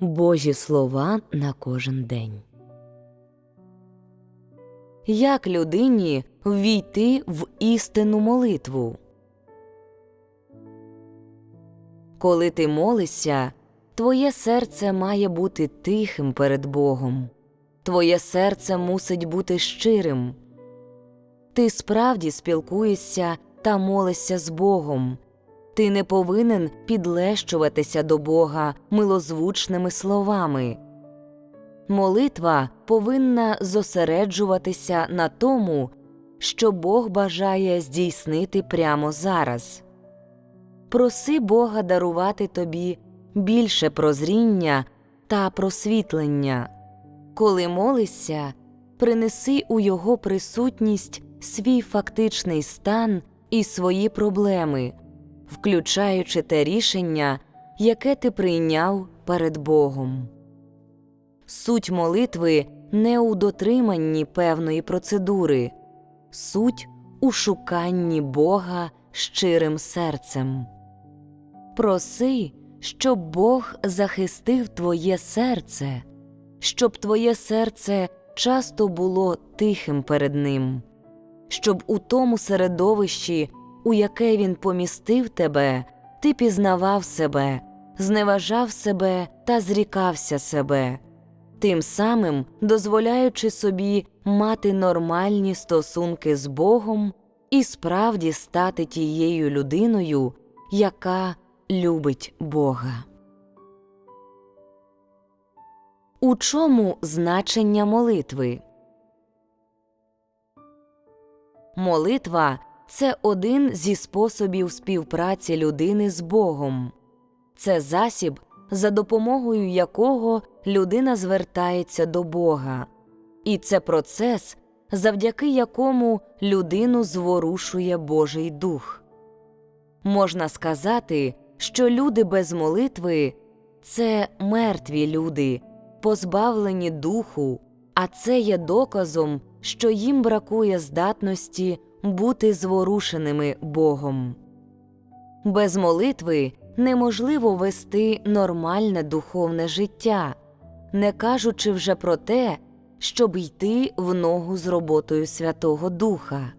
Божі слова на кожен день. Як людині ввійти в істинну молитву? Коли ти молишся, твоє серце має бути тихим перед Богом. Твоє серце мусить бути щирим. Ти справді спілкуєшся та молишся з Богом. Ти не повинен підлещуватися до Бога милозвучними словами. Молитва повинна зосереджуватися на тому, що Бог бажає здійснити прямо зараз. Проси Бога дарувати тобі більше прозріння та просвітлення. Коли молишся, принеси у Його присутність свій фактичний стан і свої проблеми, включаючи те рішення, яке ти прийняв перед Богом. Суть молитви не у дотриманні певної процедури, суть у шуканні Бога щирим серцем. Проси, щоб Бог захистив твоє серце, щоб твоє серце часто було тихим перед Ним, щоб у тому середовищі, у яке Він помістив тебе, ти пізнавав себе, зневажав себе та зрікався себе, тим самим дозволяючи собі мати нормальні стосунки з Богом і справді стати тією людиною, яка любить Бога. У чому значення молитви? Молитва це один зі способів співпраці людини з Богом. Це засіб, за допомогою якого людина звертається до Бога, і це процес, завдяки якому людину зворушує Божий Дух. Можна сказати, що люди без молитви це мертві люди, позбавлені духу, а це є доказом, що їм бракує здатності бути зворушеними Богом. Без молитви неможливо вести нормальне духовне життя, не кажучи вже про те, щоб йти в ногу з роботою Святого Духа.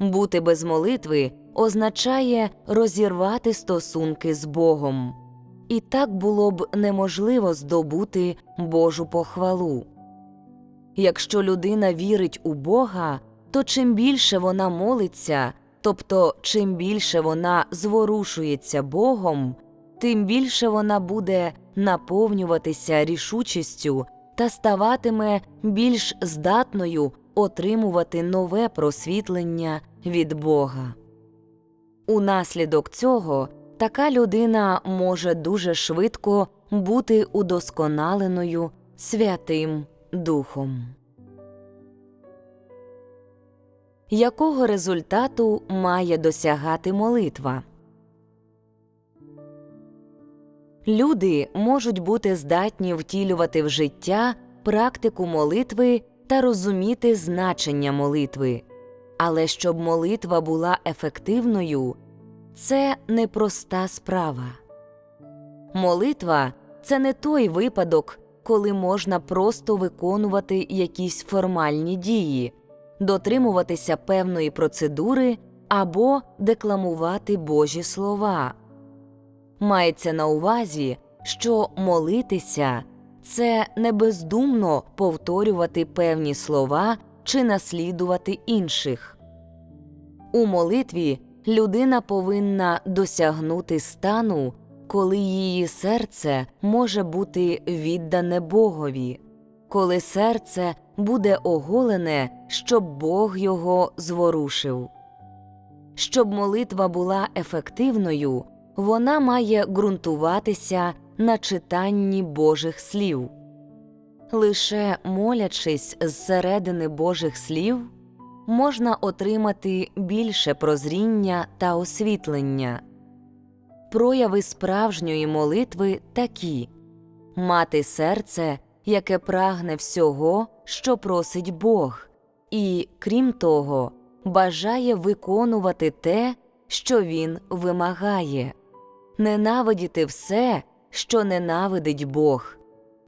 Бути без молитви означає розірвати стосунки з Богом, і так було б неможливо здобути Божу похвалу. Якщо людина вірить у Бога, то чим більше вона молиться, тобто чим більше вона зворушується Богом, тим більше вона буде наповнюватися рішучістю та ставатиме більш здатною отримувати нове просвітлення від Бога. Унаслідок цього така людина може дуже швидко бути удосконаленою Святим Духом. Якого результату має досягати молитва? Люди можуть бути здатні втілювати в життя практику молитви та розуміти значення молитви. Але щоб молитва була ефективною, це непроста справа. Молитва це не той випадок, коли можна просто виконувати якісь формальні дії, дотримуватися певної процедури або декламувати Божі слова. Мається на увазі, що молитися це не бездумно повторювати певні слова чи наслідувати інших. У молитві людина повинна досягнути стану, коли її серце може бути віддане Богові, коли серце буде оголене, щоб Бог його зворушив. Щоб молитва була ефективною, вона має ґрунтуватися на читанні Божих слів. Лише молячись зсередини Божих слів, можна отримати більше прозріння та освітлення. Прояви справжньої молитви такі мати серце, яке прагне всього, що просить Бог, і, крім того, бажає виконувати те, що Він вимагає, ненавидіти все, що ненавидить Бог,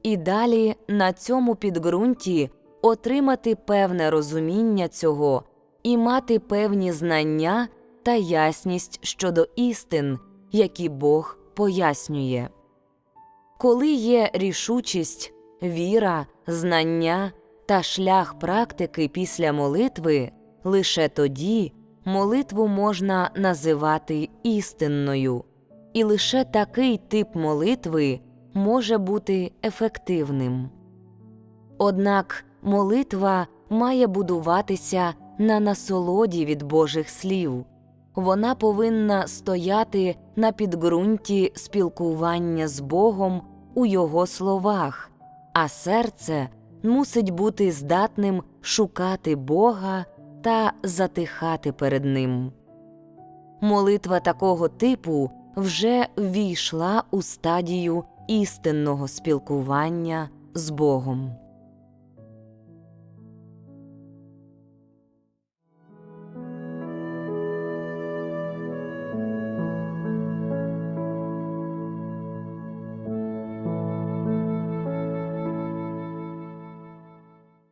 і далі на цьому підґрунті отримати певне розуміння цього і мати певні знання та ясність щодо істин, які Бог пояснює. Коли є рішучість, віра, знання та шлях практики після молитви, лише тоді молитву можна називати істинною, і лише такий тип молитви може бути ефективним. Однак молитва має будуватися на насолоді від Божих слів, вона повинна стояти на підґрунті спілкування з Богом у Його словах, а серце мусить бути здатним шукати Бога та затихати перед Ним. Молитва такого типу вже ввійшла у стадію істинного спілкування з Богом.